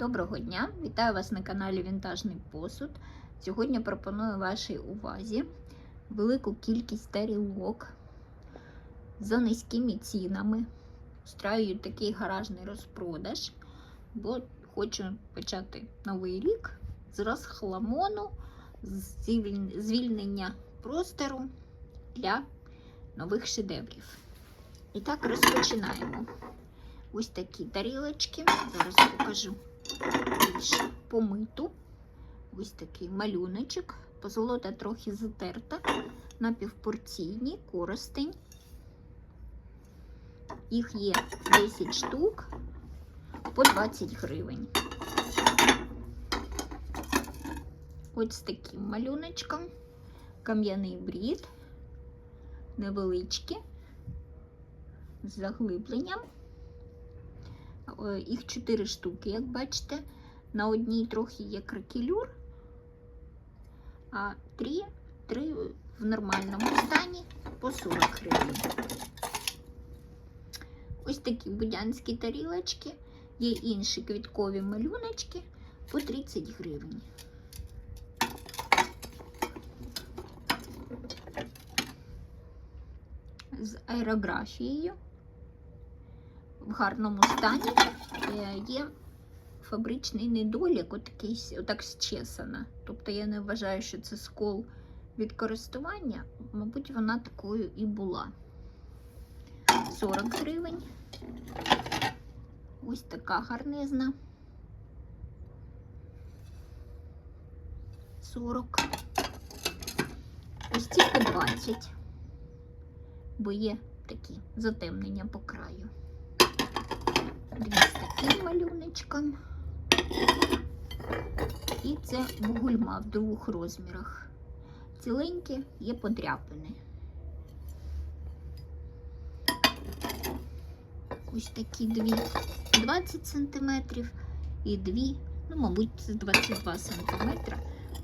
Доброго дня! Вітаю вас на каналі Вінтажний посуд. Сьогодні пропоную вашій увазі велику кількість тарілок за низькими цінами. Устраюю такий гаражний розпродаж, бо хочу почати новий рік з розхламону, з звільнення простору для нових шедеврів. І так розпочинаємо. Ось такі тарілочки. Зараз покажу помиту. Ось такий малюночок. Позолота трохи затерта. Напівпорційні, користень. Їх є 10 штук по 20 гривень. Ось з таким малюночком. Кам'яний брід. Невеличкі. З заглибленням. Е, Їх 4 штуки, як бачите. На одній трохи є кракелюр, а 3, 3 в нормальному стані по 40 гривень. Ось такі будянські тарілочки. Є інші квіткові малюночки по 30 гривень. З аерографією в гарному стані Е, є фабричний недолік, отакий, отак зчесана. Тобто я не вважаю, що це скол від користування. Мабуть, вона такою і була. 40 гривень. Ось така гарнизна. 40. Ось ці по 20. Бо є такі затемнення по краю. З таким малюночком. І це гульма в двох розмірах. Ціленькі є подряпини. Ось такі дві 20 см і дві, ну, мабуть, це 22 см,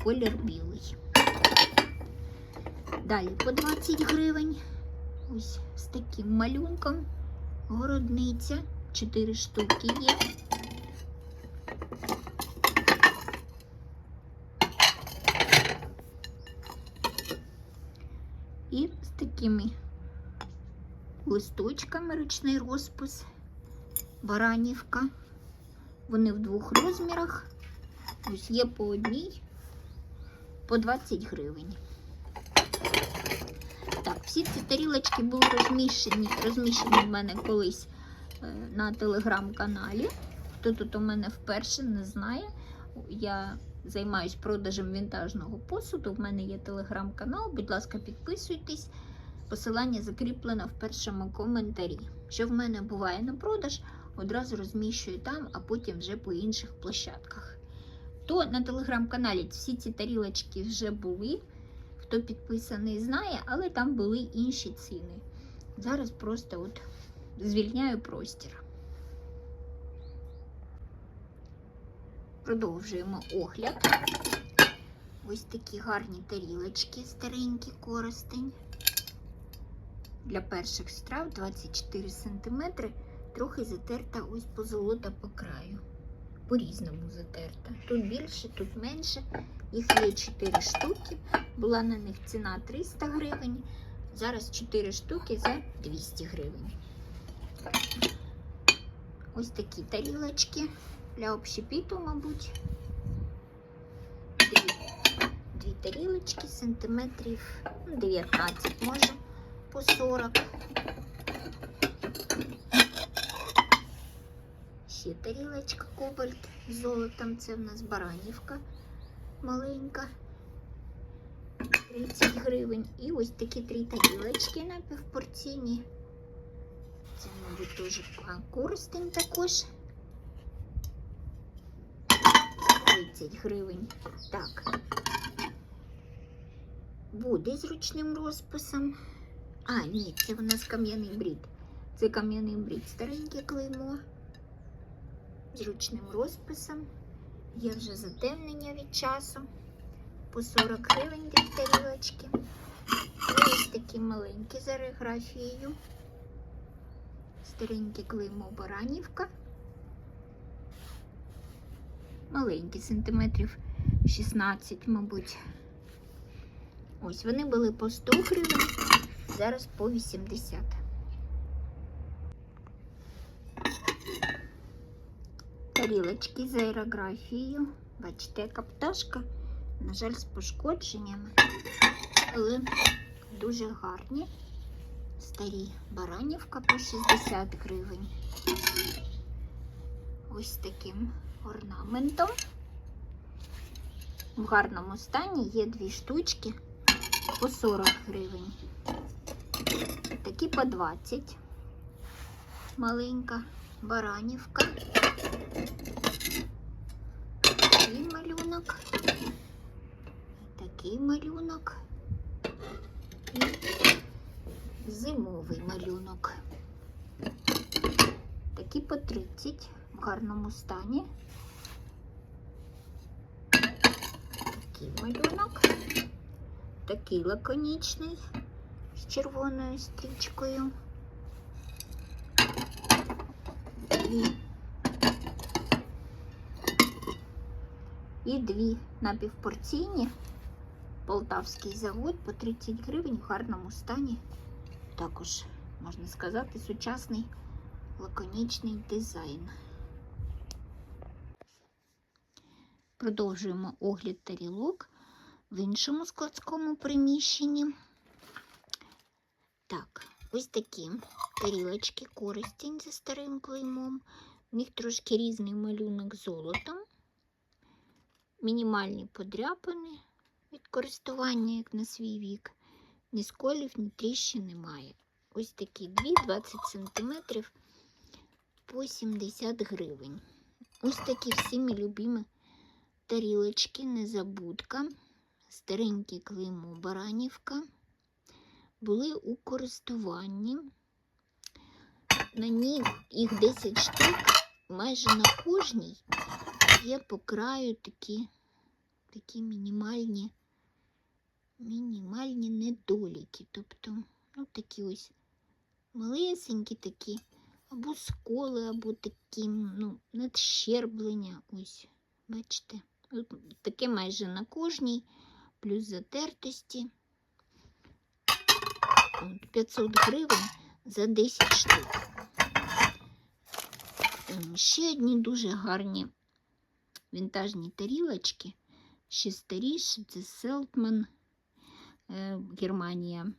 колір білий. Далі по 20 гривень. Ось з таким малюнком. Городниця. 4 штуки є. І з такими листочками ручний розпис, баранівка. Вони в двох розмірах. Ось є по одній, по 20 гривень. Так, всі ці тарілочки були розміщені, розміщені в мене колись на телеграм-каналі. Хто тут у мене вперше не знає, я займаюся продажем вінтажного посуду. В мене є телеграм-канал. Будь ласка, підписуйтесь. Посилання закріплено в першому коментарі. Що в мене буває на продаж, одразу розміщую там, а потім вже по інших площадках. То на телеграм-каналі всі ці тарілочки вже були. Хто підписаний, знає, але там були інші ціни. Зараз просто от звільняю простір. Продовжуємо огляд. Ось такі гарні тарілочки, старенькі користень. Для перших страв 24 см, трохи затерта ось позолота по краю. По-різному затерта. Тут більше, тут менше. Їх є 4 штуки. Була на них ціна 300 гривень. Зараз 4 штуки за 200 гривень. Ось такі тарілочки для общепіту, мабуть. Дві, дві тарілочки, сантиметрів ну, 19, може, по 40. Ще тарілочка кобальт з золотом. Це в нас баранівка маленька. 30 гривень. І ось такі три тарілочки напівпорційні. Це, мабуть, теж користень також. 30 гривень. Так. Буде з ручним розписом. А, ні, це у нас кам'яний брід. Це кам'яний брід. Стареньке клеймо. З ручним розписом. Є вже затемнення від часу. По 40 гривень дві тарілочки. Ось такі маленькі з аерографією. Стареньке клеймо Баранівка. маленькі, сантиметрів 16, мабуть. Ось вони були по 100 гривень, зараз по 80. Тарілочки з аерографією. Бачите, яка пташка, на жаль, з пошкодженнями, але дуже гарні. Старі баранівка по 60 гривень. Ось таким орнаментом. В гарному стані є дві штучки по 40 гривень. Такі по 20. Маленька баранівка. Такий малюнок. І Такий малюнок. І зимовий малюнок. Такі по 30 в гарному стані. Такий малюнок. Такий лаконічний з червоною стрічкою. І, і дві напівпорційні. Полтавський завод по 30 гривень в гарному стані. Також, можна сказати, сучасний лаконічний дизайн. Продовжуємо огляд тарілок в іншому складському приміщенні. Так, ось такі тарілочки користень зі старим клеймом. У них трошки різний малюнок золотом. Мінімальні подряпини від користування, як на свій вік. Ні сколів, ні тріщин немає. Ось такі дві 20 см по 70 гривень. Ось такі всіми любимі тарілочки, незабудка, старенькі клеймо Баранівка. Були у користуванні. На ній їх 10 штук, майже на кожній є по краю такі, такі мінімальні, мінімальні недоліки. Тобто, ну, такі ось малесенькі такі, або сколи, або такі, ну, надщерблення. Ось, бачите, таке майже на кожній, плюс затертості. 500 гривень за 10 штук. Ще одні дуже гарні вінтажні тарілочки. Ще старіші, це Селтман, е, Германія.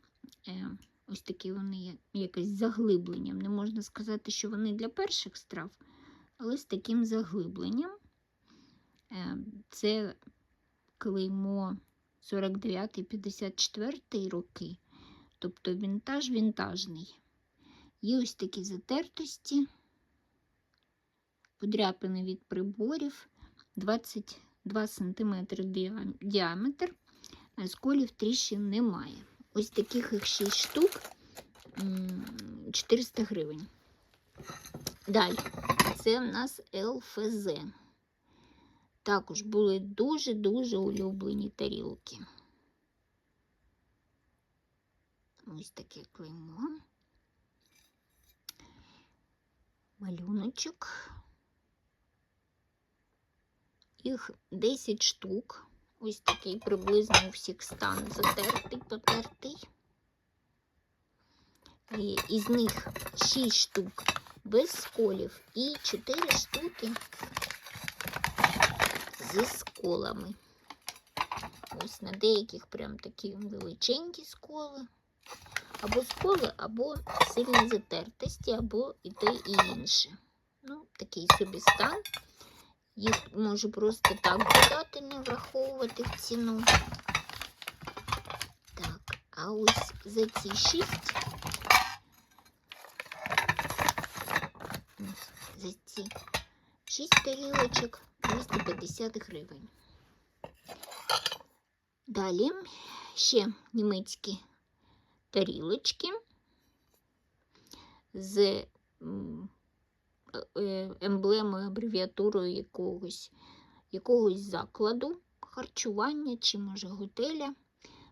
Е, ось такі вони з заглибленням. Не можна сказати, що вони для перших страв, але з таким заглибленням. Е, це клеймо 49-54 роки. Тобто вінтаж вінтажний. Є ось такі затертості, подряпини від приборів, 22 см діаметр, сколів тріщин немає. Ось таких їх 6 штук 400 гривень. Далі, це в нас ЛФЗ. Також були дуже-дуже улюблені тарілки. Ось таке клеймо. Малюночок. Їх 10 штук. Ось такий приблизно у всіх стан затертий, потертий. І із них 6 штук без сколів і 4 штуки зі сколами. Ось на деяких прям такі величенькі сколи. Або сколи, або сильні затертості, або і те, і інше. Ну, такий собі стан. Їх можу просто так додати, не враховувати в ціну. Так, а ось за ці шість, за ці шість тарілочок 250 гривень. Далі ще німецькі тарілочки з е, емблемою, абревіатурою якогось, якогось закладу харчування чи, може, готеля.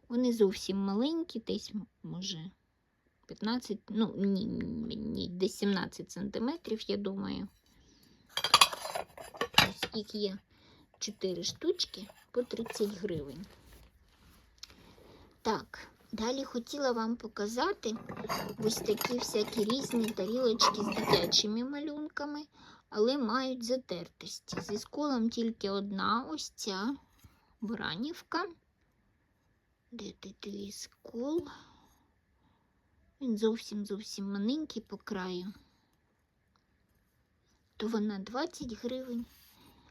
Вони зовсім маленькі, десь, може, 15, ну, ні, ні, десь 17 сантиметрів, я думаю. Їх є 4 штучки по 30 гривень. Так, далі хотіла вам показати ось такі всякі різні тарілочки з дитячими малюнками, але мають затертості. Зі сколом тільки одна ось ця Баранівка. Де ти твій скол? Він зовсім зовсім маленький по краю. То вона 20 гривень,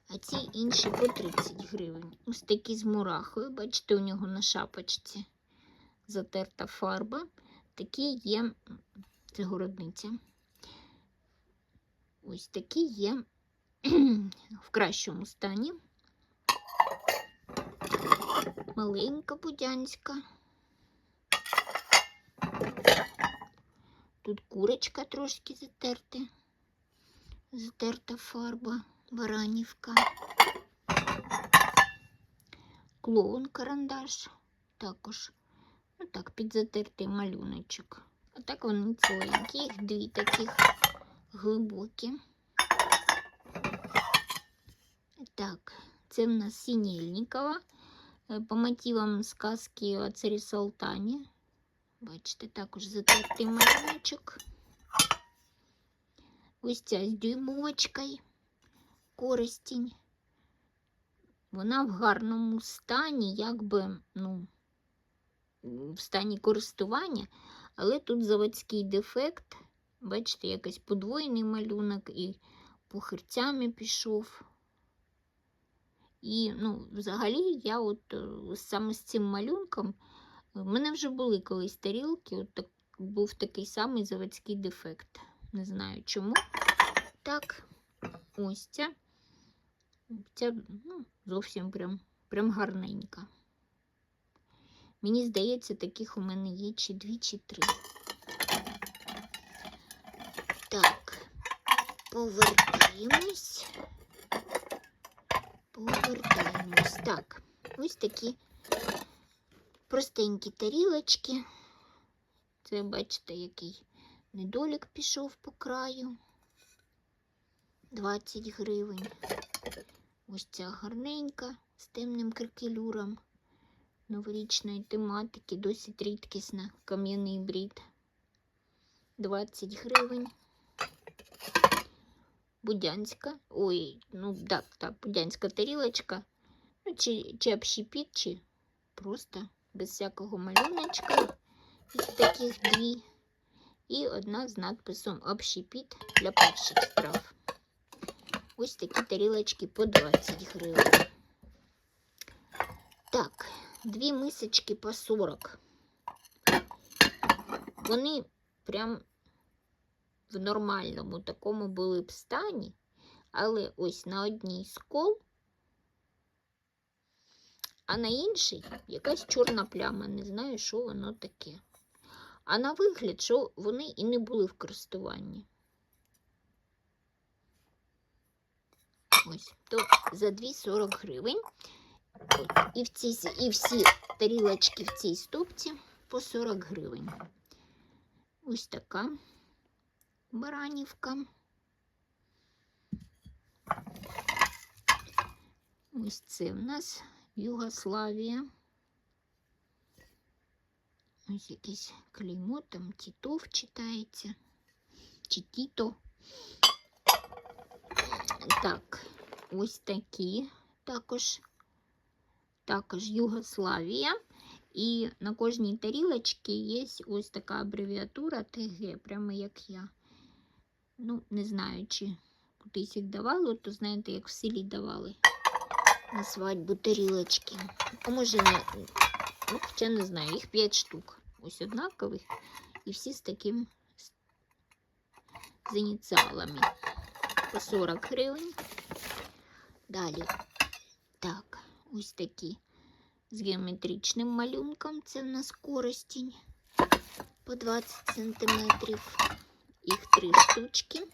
а ці інші по 30 гривень. Ось такі з мурахою. Бачите, у нього на шапочці затерта фарба. Такі є, це городниця. Ось такі є в кращому стані. Маленька будянська. Тут курочка трошки затерта. Затерта фарба, баранівка. Клоун карандаш також. Ну так, підзатертий малюночок. А так вони ціленькі, їх дві таких глибокі. Так, це в нас Сінєльнікова. Е, По мотивам сказки о царі Салтані. Бачите, також затертий малюночок. Ось ця з дюймовочкою. Користінь. Вона в гарному стані, якби, ну, в стані користування, але тут заводський дефект. Бачите, якийсь подвоєний малюнок і похирцями пішов. І, ну, взагалі, я от е, саме з цим малюнком, в мене вже були колись тарілки, от так, був такий самий заводський дефект. Не знаю чому. Так, ось ця. Ця ну, зовсім прям, прям гарненька. Мені здається, таких у мене є чи дві, чи три. Так, повертаємось. Повертаємось. Так, ось такі простенькі тарілочки. Це, бачите, який недолік пішов по краю. 20 гривень. Ось ця гарненька з темним кракелюром новорічної тематики, досить рідкісна кам'яний брід. 20 гривень. Будянська. Ой, ну так, так, будянська тарілочка. Ну, чи, чи общепіт, чи просто без всякого малюночка. Їх таких дві. І одна з надписом общепіт для перших страв. Ось такі тарілочки по 20 гривень. Так, дві мисочки по 40. Вони прям в нормальному такому були б стані, але ось на одній скол, а на іншій якась чорна пляма. Не знаю, що воно таке. А на вигляд, що вони і не були в користуванні. Ось, то за 2,40 гривень. І, в цій, і всі тарілочки в цій стопці по 40 гривень. Ось така баранівка. Ось це в нас Югославія. Ось якесь клеймо, там Тітов читається. Чи Тіто. Так, ось такі також, також Югославія. І на кожній тарілочці є ось така абревіатура ТГ, прямо як я. Ну, не знаю, чи кудись їх давали, то знаєте, як в селі давали на свадьбу тарілочки. А може, не, ну, хоча не знаю, їх 5 штук. Ось однакових. І всі з таким з- ініціалами. По 40 гривень. Далі. Так, ось такі з геометричним малюнком. Це в нас користінь по 20 сантиметрів. Їх три штучки.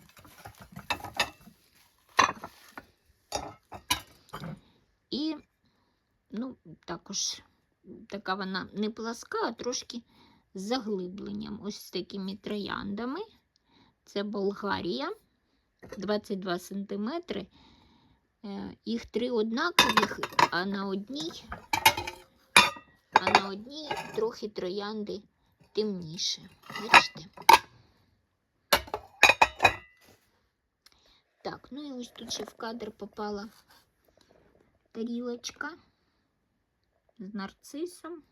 І, ну, також така вона не пласка, а трошки з заглибленням. Ось з такими трояндами. Це Болгарія. 22 сантиметри. Е, Їх три однакових, а на одній, а на одній трохи троянди темніше. Бачите? Так, ну і ось тут ще в кадр попала тарілочка з нарцисом.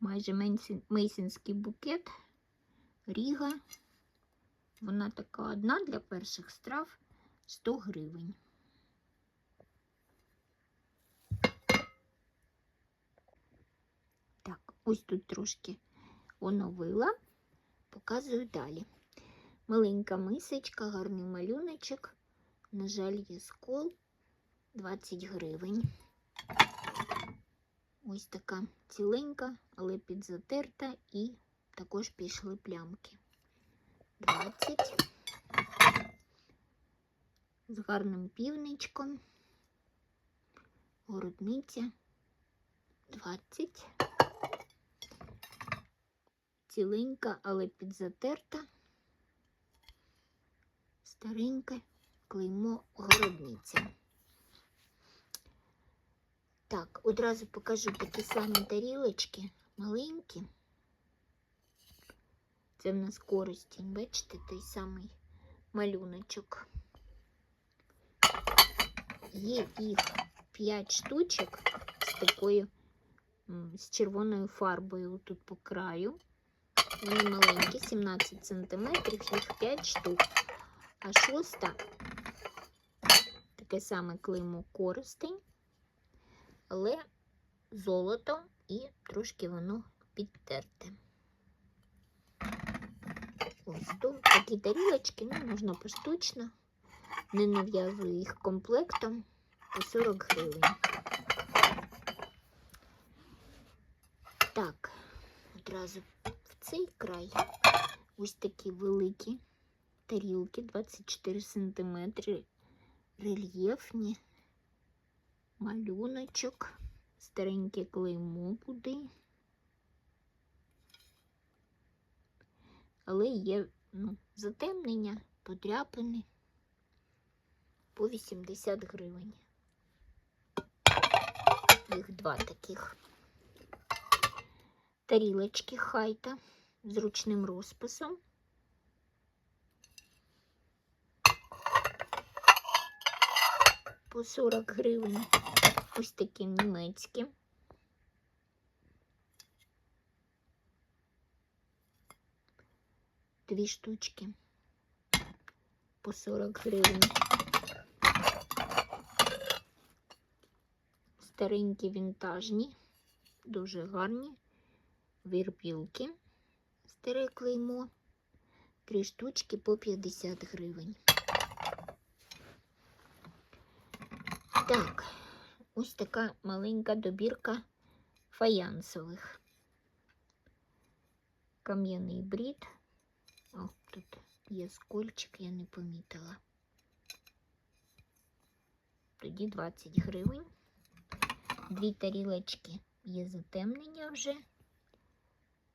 Майже мейсін- мейсінський букет. Ріга. Вона така одна для перших страв 100 гривень. Так, ось тут трошки оновила. Показую далі. Маленька мисочка, гарний малюночок. На жаль, є скол 20 гривень. Ось така ціленька, але підзатерта і також пішли плямки. 20. З гарним півничком. Городниця 20. Ціленька, але підзатерта. Стареньке клеймо городниця. Так, одразу покажу такі самі тарілочки, маленькі. Це в нас користень, бачите, той самий малюночок. Є їх 5 штучок з такою з червоною фарбою тут по краю. Вони маленькі, 17 см, їх 5 штук. А шоста таке саме клеймо користень, але золото і трошки воно підтерте. Ось тут такі тарілочки, ну, можна поштучно, не нав'язую їх комплектом по 40 гривень. Так, одразу в цей край ось такі великі тарілки 24 см, рельєфні, малюночок, стареньке клеймо буде. Але є ну, затемнення, подряпини по 80 гривень. Їх два таких тарілочки хайта з ручним розписом. По 40 гривень. Ось такі німецькі. Дві штучки по 40 гривень. Старенькі вінтажні, дуже гарні. Вірпілки, старе клеймо. Три штучки по 50 гривень. Так, ось така маленька добірка фаянсових. Кам'яний брід. О, тут є скольчик, я не помітила. Тоді 20 гривень. Дві тарілочки є затемнення вже.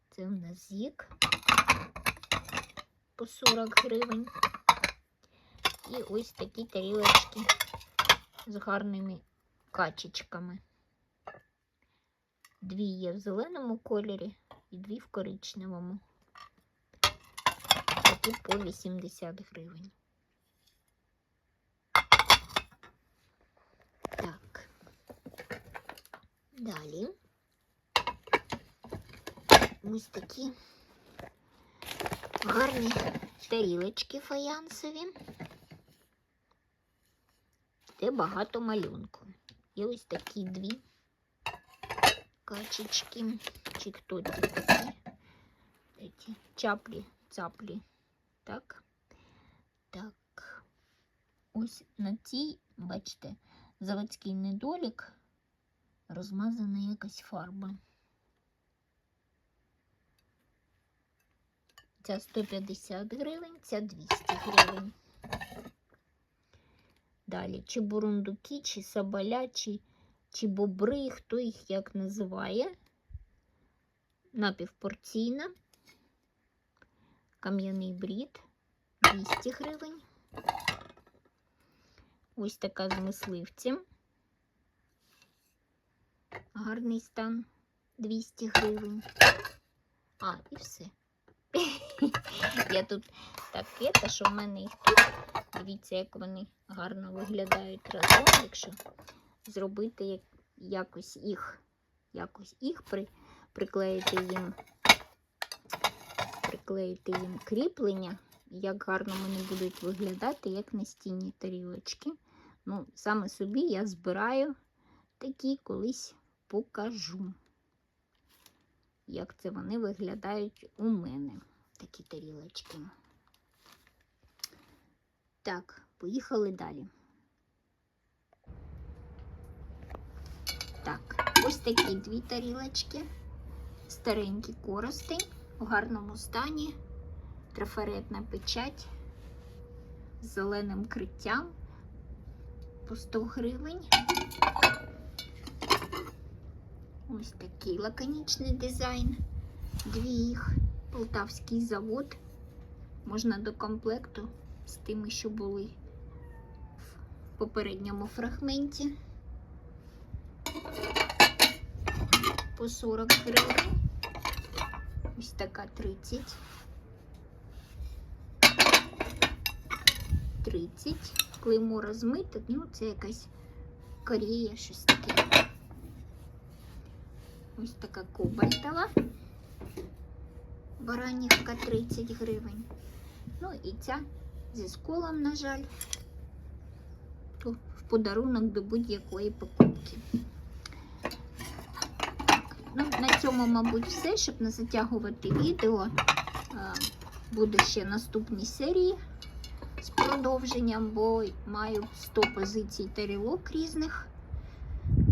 Це в нас зік по 40 гривень. І ось такі тарілочки з гарними качечками. Дві є в зеленому кольорі і дві в коричневому. Такі по 80 гривень. Так. Далі. Ось такі гарні тарілочки фаянсові, де багато малюнку. Є ось такі дві качечки, чи хто ці такі, чаплі, цаплі. Так, так. Ось на цій, бачите, заводський недолік, розмазана якась фарба. Ця 150 гривень, ця 200 гривень. Далі, чи бурундуки, чи соболя, чи, чи бобри, хто їх як називає. Напівпорційна. Кам'яний брід 200 гривень. Ось така з мисливцем. Гарний стан 200 гривень. А, і все. Я тут таке, та що в мене їх тут. Дивіться, як вони гарно виглядають разом, якщо зробити як, якось їх, якось їх при, приклеїти їм, приклеїти їм кріплення, як гарно вони будуть виглядати, як настінні тарілочки. Ну, саме собі я збираю такі колись покажу, як це вони виглядають у мене, такі тарілочки. Так, поїхали далі. Так, ось такі дві тарілочки. Старенький коростень у гарному стані, трафаретна печать з зеленим криттям по 100 гривень. Ось такий лаконічний дизайн. Дві їх. Полтавський завод. Можна до комплекту з тими, що були в попередньому фрагменті. По 40 гривень. Ось така 30. 30. Клеймо розмите, ну це якась Корея, щось таке. Ось така кобальтова. Баранівка 30 гривень. Ну і ця зі сколом, на жаль, то в подарунок до будь-якої покупки. Ну, на цьому, мабуть, все, щоб не затягувати відео. Е, Буде ще наступні серії з продовженням, бо маю 100 позицій тарілок різних.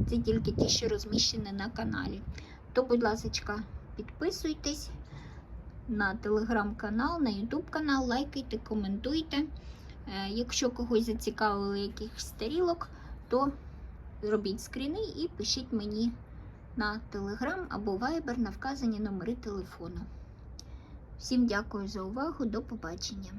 Це тільки ті, що розміщені на каналі. То, будь ласка, підписуйтесь на телеграм-канал, на ютуб канал, лайкайте, коментуйте. Е, Якщо когось зацікавили якихось тарілок, то робіть скріни і пишіть мені на телеграм або вайбер на вказані номери телефону. Всім дякую за увагу, до побачення.